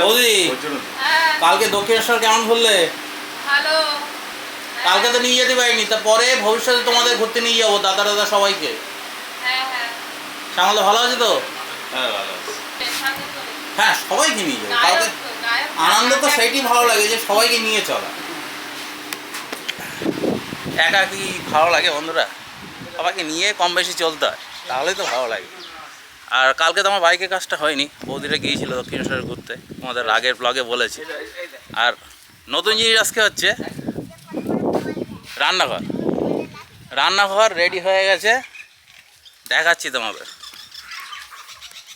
বৌদি। হ্যাঁ কালকে দক্ষিণেশ্বর কেমন ঘুরলে? ভালো। কালকে তো নিয়ে যেতে পারিনি তা পরে ভবিষ্যতে তোমাদের ঘুরতে নিয়ে যাব দাদা দাদা সবাইকে। হ্যাঁ হ্যাঁ। ভালো আছে তো? হ্যাঁ ভালো আছে। সাথে হ্যাঁ সবাইকে নিয়ে যাব। কালকে আনন্দ তো সেইটি ভালো লাগে যে সবাইকে নিয়ে চলা। একা কি ভালো লাগে বন্ধুরা? সবাইকে নিয়ে কম বেশি চলতে হয় তাহলেই তো ভালো লাগে। আর কালকে তো আমার বাইকের কাজটা হয়নি। বৌদিরা গিয়েছিল দক্ষিণেশ্বরে ঘুরতে। তোমাদের আগের ব্লগে বলেছি। আর নতুন জিনিস আজকে হচ্ছে, রান্নাঘর। রান্নাঘর রেডি হয়ে গেছে। দেখাচ্ছি তোমাদের।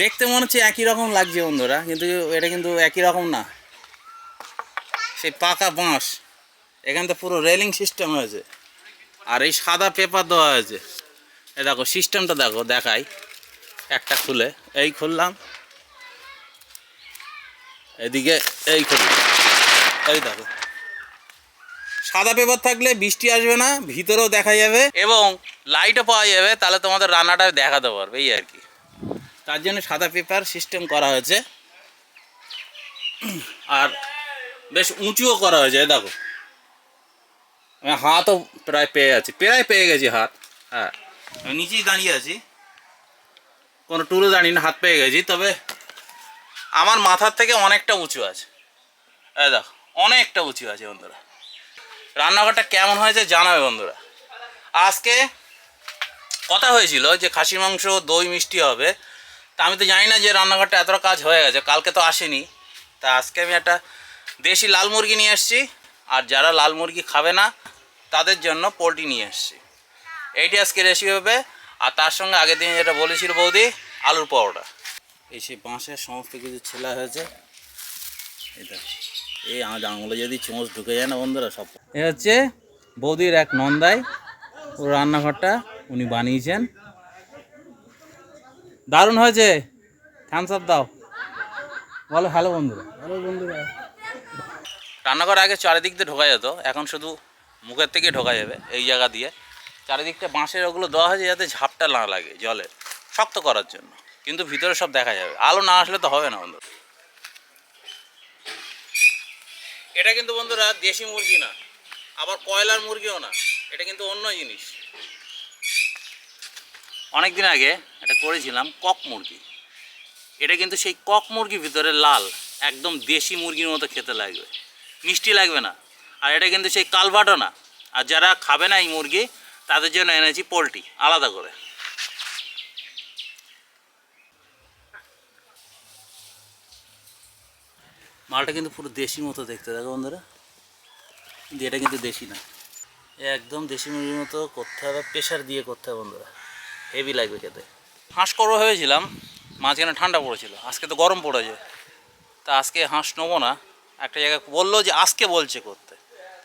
দেখতে মনে হচ্ছে একই রকম লাগছে বন্ধুরা, কিন্তু এটা কিন্তু একই রকম না। সেই পাকা বাঁশ। এখান তো পুরো রেলিং সিস্টেম হয়েছে। আর এই সাদা পেপার দেওয়া হয়েছে। এই দেখো সিস্টেমটা দেখো, দেখাই। একটা খুলে, এই খুললাম। এদিকে এই খুললাম এই দেখো। সাদা পেপার থাকলে বৃষ্টি আসবে না, ভিতরেও দেখা যাবে। এবং লাইটও পাওয়া যাবে, তাহলে তোমাদের রান্নাটা দেখাতে পারবে, এই আর কি। তার জন্য সাদা পেপার সিস্টেম করা হয়েছে। আর বেশ উঁচুও করা হয়েছে দেখো। হাতও প্রায় পেয়ে আছি প্রায় পেয়ে গেছি হাত। হ্যাঁ নিচেই দাঁড়িয়ে আছি। কোনো টুলে দাঁড়িয়ে না, হাত পেয়ে গেছি, তবে আমার মাথার থেকে অনেকটা উঁচু আছে। এই দেখো, অনেকটা উঁচু আছে বন্ধুরা। রান্নাঘরটা কেমন হয়েছে জানাবে বন্ধুরা। আজকে কথা হয়েছিল যে খাসির মাংস, দই মিষ্টি হবে। তা আমি তো জানি না যে রান্নাঘরটা এতটা কাজ হয়ে গেছে, কালকে তো আসেনি। তা আজকে আমি একটা দেশি লাল মুরগি নিয়ে এসেছি, আর যারা লাল মুরগি খাবে না, তাদের জন্য পোলট্রি নিয়ে এসেছি। এইটি আজকে রেসিপি হবে আর তার সঙ্গে আগের দিন যেটা বলেছিল বৌদি আলুর পরোটা। এই সেই বাঁশের সমস্ত কিছু ছেলা হয়েছে। এটা এই আঙুলে যদি চোঁচ ঢুকে যায় না বন্ধুরা সব। এ হচ্ছে বৌদির এক নন্দাই ও রান্নাঘরটা উনি বানিয়েছেন। দারুণ হয়েছে। থামস আপ দাও। বলো হ্যালো বন্ধুরা। হ্যালো বন্ধুরা। রান্নাঘর আগে চারিদিক দিয়ে ঢোকা যেত এখন শুধু মুখের থেকে ঢোকা যাবে এই জায়গা দিয়ে। চারিদিকটা বাঁশের ওগুলো দেওয়া হয়েছে যাতে ঝাপটা না লাগে জলে, শক্ত করার জন্য। কিন্তু ভিতরে সব দেখা যাবে। আলো না আসলে তো হবে না, বন্ধু। এটা কিন্তু বন্ধুরা দেশি মুরগি না, আবার কয়লার মুরগিও না। এটা কিন্তু অন্য জিনিস। অনেক দিন আগে এটা করেছিলাম কক মুরগি। এটা কিন্তু সেই কক মুরগির ভিতরে লাল, একদম দেশি মুরগির মতো খেতে লাগবে। মিষ্টি লাগবে না। আর এটা কিন্তু সেই কালভাটো না। আর যারা খাবে না এই মুরগি তাদের জন্য এনেছি পোলট্রি, আলাদা করে। মালটা কিন্তু পুরো দেশি মতো দেখতে, দেখো বন্ধুরা? কিন্তু এটা কিন্তু দেশি না। একদম দেশি মুরগির মতো করতে হবে প্রেশার দিয়ে করতে হবে বন্ধুরা। হেভি লাগবে খেতে। হাঁস করব ভেবেছিলাম, মাঝখানে ঠান্ডা পড়েছিল, আজকে তো গরম পড়েছে। তা আজকে হাঁস নেব না। একটা জায়গায় বলল যে আজকে বলছে করতে।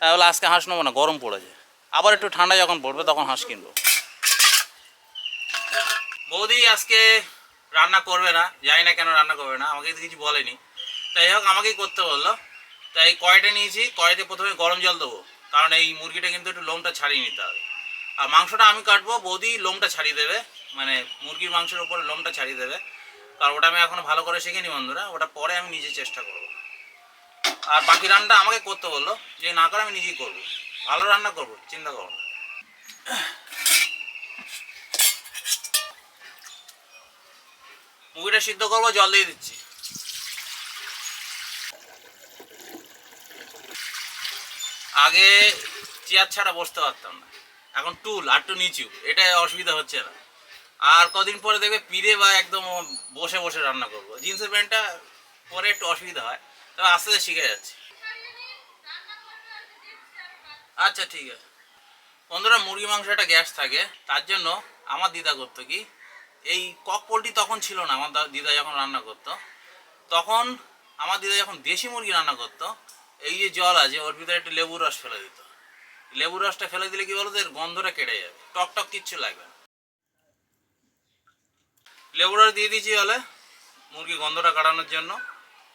তাহলে আজকে হাঁস নেব না, গরম পড়েছে। আবার একটু ঠান্ডা যখন পড়বে তখন হাঁস কিনবো। বৌদি আজকে রান্না করবে না, জানি না কেন রান্না করবে না, আমাকে কিছু বলেনি। তাই হোক, আমাকেই করতে বলল। তাই কড়াইটা নিয়েছি? কড়াইতে প্রথমে গরম জল দেবো, কারণ এই মুরগিটা কিন্তু একটু লোমটা ছাড়িয়ে নিতে হবে। আর মাংসটা আমি কাটবো, বৌদি লোমটা ছাড়িয়ে দেবে মানে মুরগির মাংসের উপরে লোমটা ছাড়িয়ে দেবে। কারণ ওটা আমি এখন ভালো করে শিখিনি বন্ধুরা, ওটা পরে আমি নিজে চেষ্টা করব। আর বাকি রান্নাটা আমাকে করতে বলল, যে না করে আমি নিজেই করব। ভালো রান্না করব, চিন্তা করো না। মুরগিটা সিদ্ধ করব, জল দিয়ে দিচ্ছি। আগে চেয়ার ছাড়া বসতে পারতাম না। এখন টুল আর টু নিচু এটা অসুবিধা হচ্ছে না। আর কদিন পরে দেখবে পিড়ে বা একদম বসে বসে রান্না করব। জিন্সের প্যান্টটা পরে একটু অসুবিধা হয়, তবে আস্তে আস্তে শিখে যাচ্ছি। আচ্ছা ঠিক আছে। বন্ধুরা, মুরগি মাংস একটা গ্যাস থাকে, তার জন্য আমার দিদা করতো কি, এই কক পোলট্রি তখন ছিল না, আমার দিদা যখন রান্না করতো, তখন আমার দিদা যখন দেশি মুরগি রান্না করতো, এই যে জল আছে, ওর ভিতরে একটু লেবুর রস ফেলে দিত। লেবুর রসটা ফেলে দিলে কি বলতো, এর গন্ধটা কেটে যাবে, টক টক কিচ্ছু লাগবে না। লেবুর রস দিয়ে দিয়েছি জলে, মুরগি গন্ধটা কাটানোর জন্য।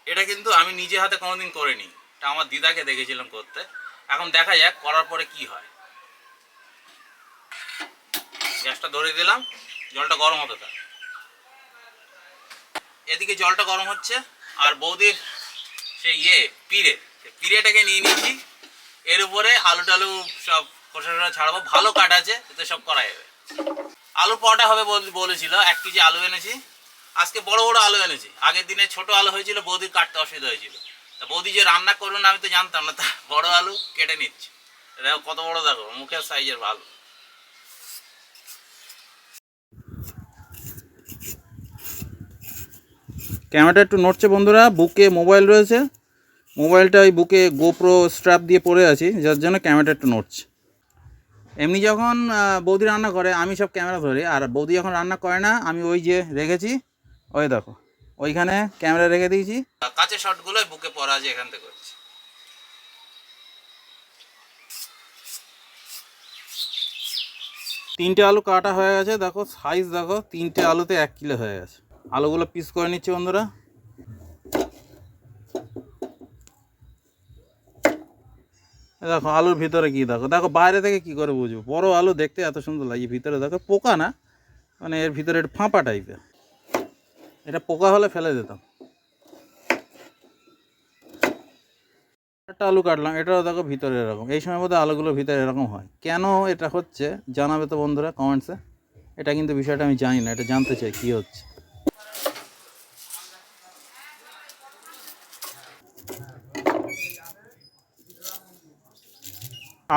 এটা কিন্তু আমি নিজে হাতে কোনোদিন করিনি, এটা আমার দিদাকে দেখেছিলাম করতে। এখন দেখা যাক, করার পরে কি হয়। গ্যাসটা ধরে দিলাম, জলটা গরম হতে থাক। এদিকে জলটা গরম হচ্ছে, আর বৌদির সেই ইয়ে পিড়ে। সেই পিড়েটাকে নিয়ে নিয়েছি। এর উপরে আলু টালু সব খোসা টোসা ছাড়াবো। ভালো কাট আছে, এতে সব করা যাবে। আলু পরোটা হবে বলেছিল, এক কেজি আলু এনেছি। আজকে বড় বড় আলু এনেছি। আগের দিনে ছোট আলু হয়েছিল, বৌদির কাটতে অসুবিধা হয়েছিল। বৌদি যে রান্না করবেন আমি তো জানতাম না। তা বড় আলু কেটে নিচ্ছি। দেখো কত বড় দেখো, মুখের সাইজের ভালো। ক্যামেরাটা একটু নড়ছে বন্ধুরা, বুকে মোবাইল রয়েছে। মোবাইলটা ওই বুকে গোপ্রো স্ট্র্যাপ দিয়ে পড়ে আছি, যার জন্য ক্যামেরাটা একটু নড়ছে। এমনি যখন বৌদি রান্না করে, আমি সব ক্যামেরা ধরি, আর বৌদি যখন রান্না করে না, আমি ওই যে রেখেছি, ওই দেখো। ওইখানে ক্যামেরা রেখে দিয়েছি। কাছে শটগুলো বুকে পড়া আছে এখান থেকে করছি তিনটে আলু কাটা হয়ে গেছে দেখো সাইজ দেখো তিনটে আলুতে এক কিলো হয়ে গেছে। আলুগুলো পিস করে নিচ্ছি বন্ধুরা। দেখো আলুর ভিতরে কি দেখো দেখো বাইরে থেকে কি করে বুঝব? বড় আলু দেখতে এত সুন্দর লাগে ভিতরে দেখো পোকা না মানে এর ভিতরে একটু ফাঁপা টাইপের এটা পোকা হলে ফেলে দিতাম। একটা আলু কাটলাম, এটাও দেখো ভিতরে এরকম। এই সময় বোধহয় আলুগুলো ভিতরে এরকম হয়। কেন এটা হচ্ছে জানাবে তো বন্ধুরা কমেন্টসে এটা কিন্তু বিষয়টা আমি জানি না, এটা জানতে চাই কী হচ্ছে।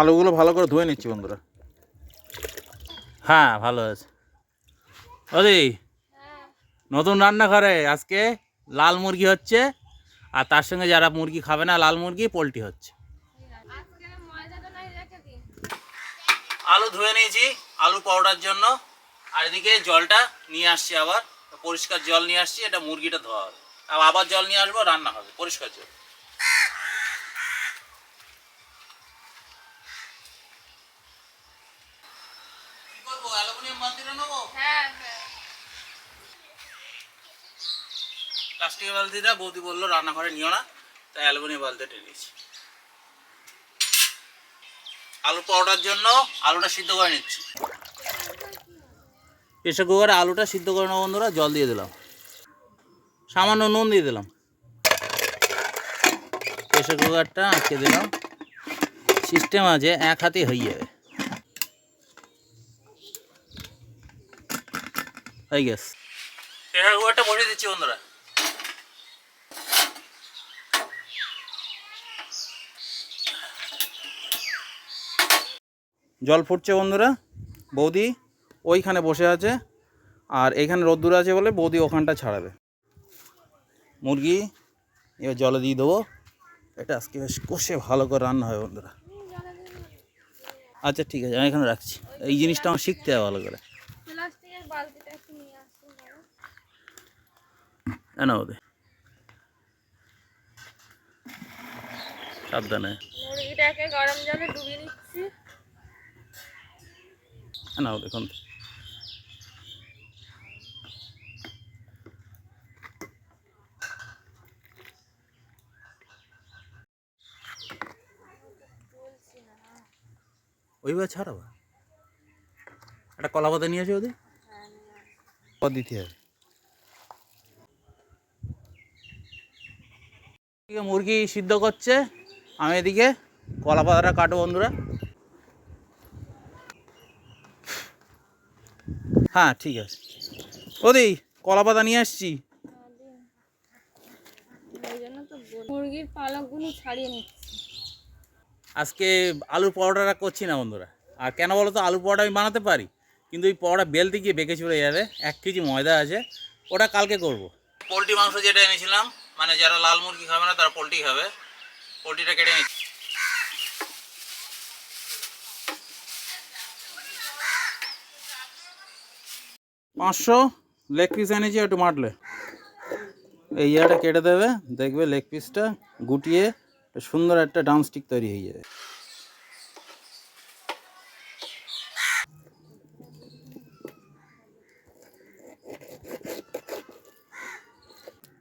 আলুগুলো ভালো করে ধুয়ে নিচ্ছি বন্ধুরা। হ্যাঁ ভালো আছে। ওদি নতুন রান্নাঘরে আজকে লাল মুরগি হচ্ছে, আর তার সঙ্গে যারা মুরগি খাবে না, লাল মুরগি, পোলট্রি হচ্ছে। আলু ধুয়ে নিয়েছি, আলু পাউডার জন্য। আর এদিকে জলটা নিয়ে আসছি আবার। পরিষ্কার জল নিয়ে আসছি, এটা মুরগিটা ধোয়া হবে। আবার জল নিয়ে আসব, রান্না হবে। পরিষ্কার জল। বালতিটা, বৌদি বলল, রান্নাঘরে নিও না। তাই অ্যালুমিনিয়াম বালতিটা নিয়েছি। আলু পাউডার জন্য আলুটা সিদ্ধ করে নিচ্ছি। প্রেশার কুকারে আলুটা সিদ্ধ করে নেব বন্ধুরা, জল দিয়ে দিলাম। সামান্য নুন দিয়ে দিলাম। প্রেশার কুকারটা আটকে দিলাম। সিস্টেম আছে, এক হাতে হয়ে যাবে। হয়ে গেছে। প্রেশার কুকারটা বসিয়ে দিচ্ছি বন্ধুরা। জল ফুটছে বন্ধুরা। বৌদি ওইখানে বসে আছে আর এখানে রোদ্দুর আছে বলে বৌদি ওখানটা ছাড়াবে। মুরগি এবার জলে দিয়ে দেবো। এটা আজকে বেশ কষে ভালো করে রান্না হয় বন্ধুরা। আচ্ছা ঠিক আছে আমি এখানে রাখছি। এই জিনিসটা আমার শিখতে হবে ভালো করে। না সাবধানে। মুরগিটাকে গরম জলে ডুবিয়ে নিচ্ছি না দেখুন ওইবার ছাড়াবা একটা কলা পাতা নিয়ে আসো ওদের? দিতে হবে। মুরগি সিদ্ধ করছে আমি এদিকে কলা পাতাটা কাটো বন্ধুরা। হ্যাঁ ঠিক আছে। ওদি কলা পাতা নিয়ে আসছি। মুরগির পালকগুলো ছাড়িয়ে নিচ্ছি। আজকে আলুর পরোটাটা করছি না বন্ধুরা। আর কেন বলো তো আলুর পরোটা আমি বানাতে পারি কিন্তু ওই পরোটা বেলতে গিয়ে বেঁকে চলে যাবে। এক কেজি ময়দা আছে ওটা কালকে করব। পোলট্রি মাংস যেটা এনেছিলাম মানে যারা লাল মুরগি খাবে না তারা পোলট্রি খাবে। পোলট্রিটা কেটে নিচ্ছি। পাঁচশো লেগ পিস এনেছি একটু মাটলে এই জায়গাটা কেটে দেবে, দেখবে লেগ পিসটা গুটিয়ে সুন্দর একটা ডামস্টিক তৈরি হয়ে যাবে।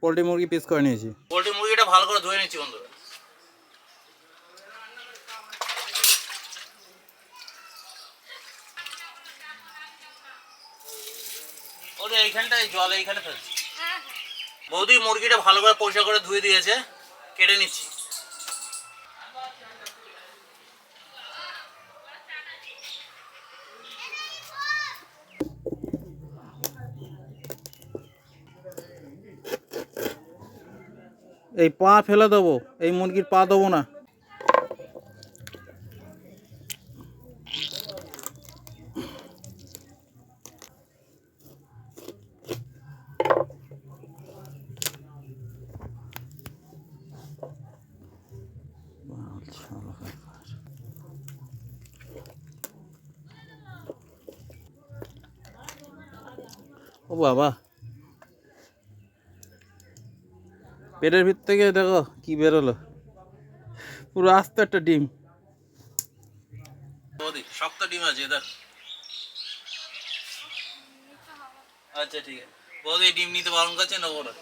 পোলট্রি মুরগি পিস করে নিয়েছি। পোলট্রি মুরগিটা ভালো করে ধুয়ে নিচ্ছি বন্ধুরা ওদের এইখানটায় জল এইখানে ফেলছি। হ্যাঁ। বৌদি মুরগিটা ভালো করে পরিষ্কার করে ধুয়ে দিয়েছে কেটে নিচ্ছি। এই পা ফেলে দেবো এই মুরগির পা দেবো না ও বাবা। পেটের ভিতর থেকে দেখো কি বেরোলো। পুরো আস্ত একটা ডিম। শক্ত ডিম আছে দেখ। আচ্ছা ঠিক আছে। বৌদি ডিম নিতে বারণ করছে না ওরা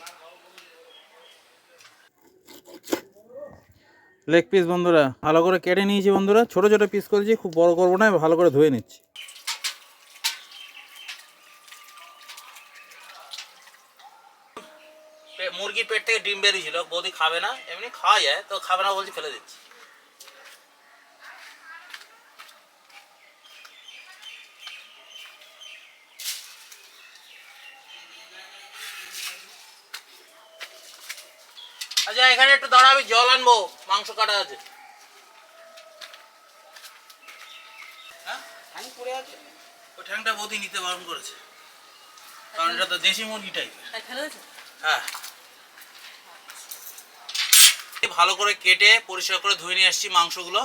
লেগ পিস বন্ধুরা ভালো করে কেটে নিয়েছি বন্ধুরা। ছোট ছোট পিস করেছি খুব বড় করব না ভালো করে ধুয়ে নিচ্ছি পে- মুরগির পেট থেকে ডিম বেরিয়েছিল বৌদি খাবে না এমনি খাওয়া যায় তো খাবে না বলছি ফেলে দিচ্ছি। আচ্ছা এখানে একটু দাঁড়া আমি জল আনব মাংস কাটা আছে। হ্যাঁ? আছে? ওই ঠ্যাংটা বৌদি নিতে বারণ করেছে। কারণ এটা তো দেশি মুরগি টাইপের হ্যাঁ। ভালো করে কেটে পরিষ্কার করে ধুয়ে নিয়ে আসছি মাংসগুলো।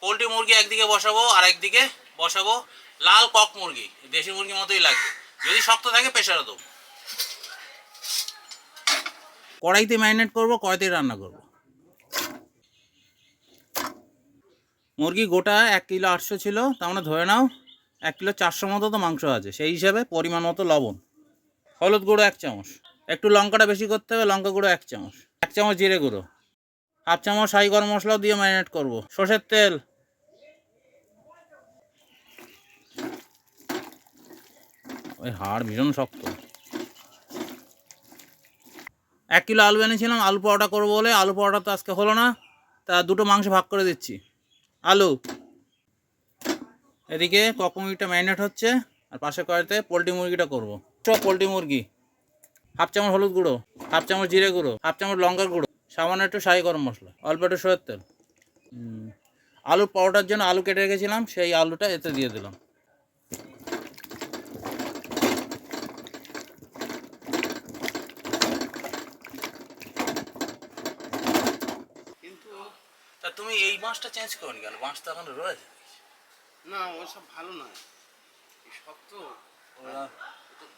পোলট্রি মুরগি একদিকে বসাবো, আর একদিকে বসাবো লাল কক মুরগি। দেশি মুরগির মতোই লাগবে। যদি শক্ত থাকে প্রেশারে দেবো। কড়াইতে ম্যারিনেট করব, কড়াইতে রান্না করব। মুরগি গোটা এক কিলো আটশো ছিল তা আমরা ধরে নাও, এক কিলো চারশো মতো তো মাংস আছে। সেই হিসাবে পরিমাণ মতো লবণ। হলুদ গুঁড়ো এক চামচ। একটু লঙ্কাটা বেশি করতে হবে, লঙ্কা গুঁড়ো এক চামচ। এক চামচ জিরে গুঁড়ো। হাফ চামচ সাই গরম মশলাও দিয়ে ম্যারিনেট করব। সর্ষের তেল। ওই হাড় ভীষণ শক্ত। এক কিলো আলু এনেছিলাম, আলু পরোটা করব বলে। আলু পরোটা তো আজকে হলো না, তা দুটো মাংস ভাগ করে দিচ্ছি। আলু। এদিকে কক মুরগিটা ম্যারিনেট হচ্ছে, আর পাশে কড়াইতে পোলট্রি মুরগিটা করব। পোলট্রি মুরগি। হাফ চামচ হলুদ গুঁড়ো, হাফ চামচ জিরে গুঁড়ো, হাফ চামচ লঙ্কার গুঁড়ো। সামান্য একটু শাহি গরম মশলা অল্প একটু সয়ের তেল। আলু পাউডার জন্য আলু কেটে রেখেছিলাম সেই আলুটা এতে দিয়ে দিলাম। কিন্তু তা তুমি এই মাছটা চেঞ্জ করো কেন? তো এখন রয়েছে। না ওসব ভালো নয়। শক্ত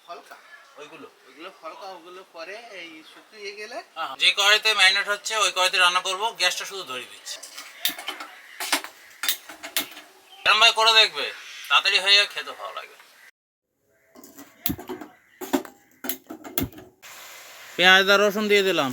ফলকা ওইগুলো? ওইগুলো ফলকা ওগুলো পরে এই শুকিয়ে গেলে যে কড়াইতে ম্যারিনেট হচ্ছে ওই কড়াইতে রান্না করব। গ্যাসটা শুধু ধরিয়ে দিচ্ছি। এরম ভাই করে দেখবে। তাড়াতাড়ি হয়ে খেতে ভালো লাগে পেঁয়াজ আর রসুন দিয়ে দিলাম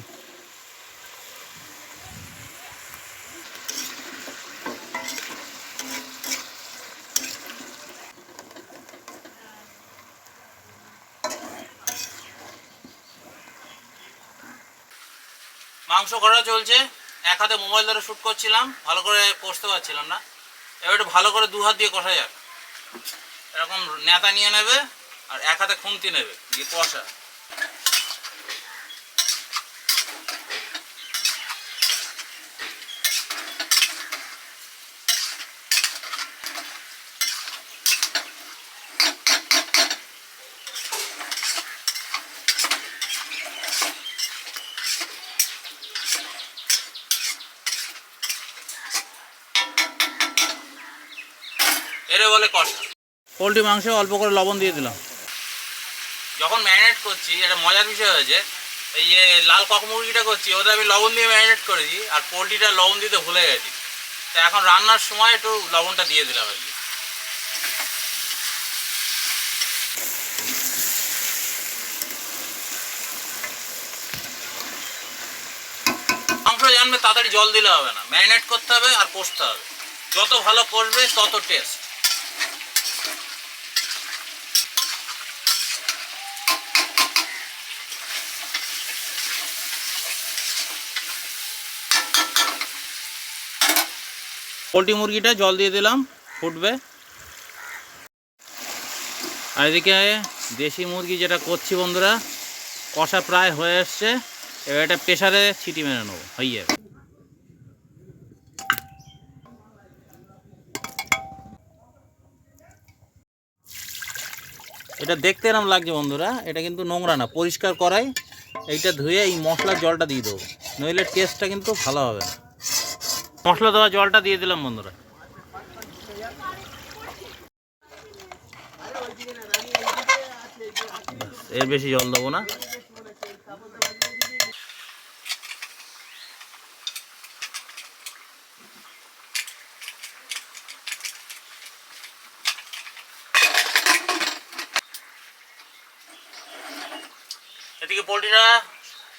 মাংস করা চলছে। এক হাতে মোবাইল ধরে শ্যুট করছিলাম, ভালো করে কষতে পারছিলাম না। এবার একটু ভালো করে দু হাত দিয়ে কষা যাক। এরকম নেতা নিয়ে নেবে আর এক হাতে খুন্তি নেবে, দিয়ে কষা এরে বলে কষা পোলট্রি মাংসে অল্প করে লবণ দিয়ে দিলাম। যখন ম্যারিনেট করছি এটা মজার বিষয় হয়েছে, এই যে লাল কক মুরগিটা করছি ওটা আমি লবণ দিয়ে ম্যারিনেট করেছি আর পোলট্রিটা লবণ দিতে ভুলে গেছি। তা এখন রান্নার সময় একটু লবণটা দিয়ে দিলাম আর কি। জানবে, তাড়াতাড়ি জল দিলে হবে না। ম্যারিনেট করতে হবে আর কষতে হবে। যত ভালো করবে তত টেস্ট পোলট্রি মুরগিটা জল দিয়ে দিলাম, ফুটবে। আর এদিকে দেশি মুরগি যেটা করছি বন্ধুরা, কষা প্রায় হয়ে এসছে। এবার এটা প্রেশারে ছিটি মেরে নেব হয়ে এটা দেখতে এরম লাগছে বন্ধুরা, এটা কিন্তু নোংরা না, পরিষ্কার করাই। এইটা ধুয়ে এই মশলার জলটা দিয়ে দেবো, নইলে টেস্টটা কিন্তু ভালো হবে না। মশলা দেওয়া জলটা দিয়ে দিলাম বন্ধুরা। এর বেশি জল দেবো না। এদিকে পোলট্রিটা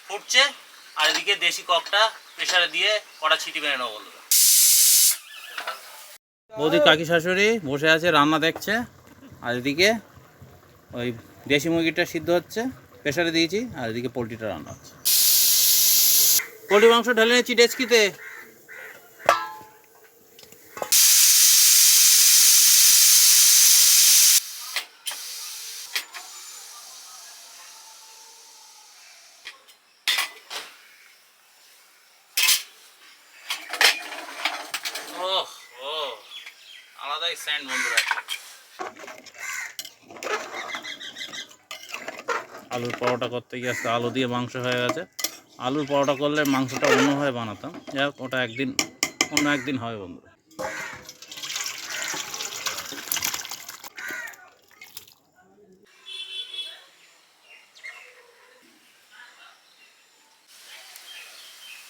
ফুটছে। আর এদিকে দেশি ককটা প্রেশারে দিয়ে কটা ছিটি মেরে নেব বন্ধুরা। বৌদি কাকি শাশুড়ি বসে আছে, রান্না দেখছে। আর এদিকে ওই দেশি মুরগিটা সিদ্ধ হচ্ছে প্রেশারে দিয়েছি, আর এদিকে পোলট্রিটা রান্না হচ্ছে। পোলট্রি মাংস ঢেলে নিচ্ছি ডেচকিতে ওহ ও আলাদাই স্যান্ড বন্ধুরা আলুর পরোটা করতে গিয়ে আজকে আলু দিয়ে মাংস হয়ে গেছে। আলুর পরোটা করলে মাংসটা অন্যভাবে বানাতাম। যাই হোক ওটা একদিন, অন্য একদিন হবে বন্ধুরা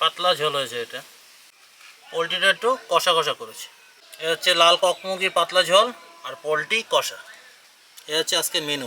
পাতলা ঝোল হয়েছে এটা। পোলট্রিটা একটু কষা কষা করেছে। এ হচ্ছে লাল কক মুরগির পাতলা ঝোল আর পোলট্রি কষা। এ হচ্ছে আজকে মেনু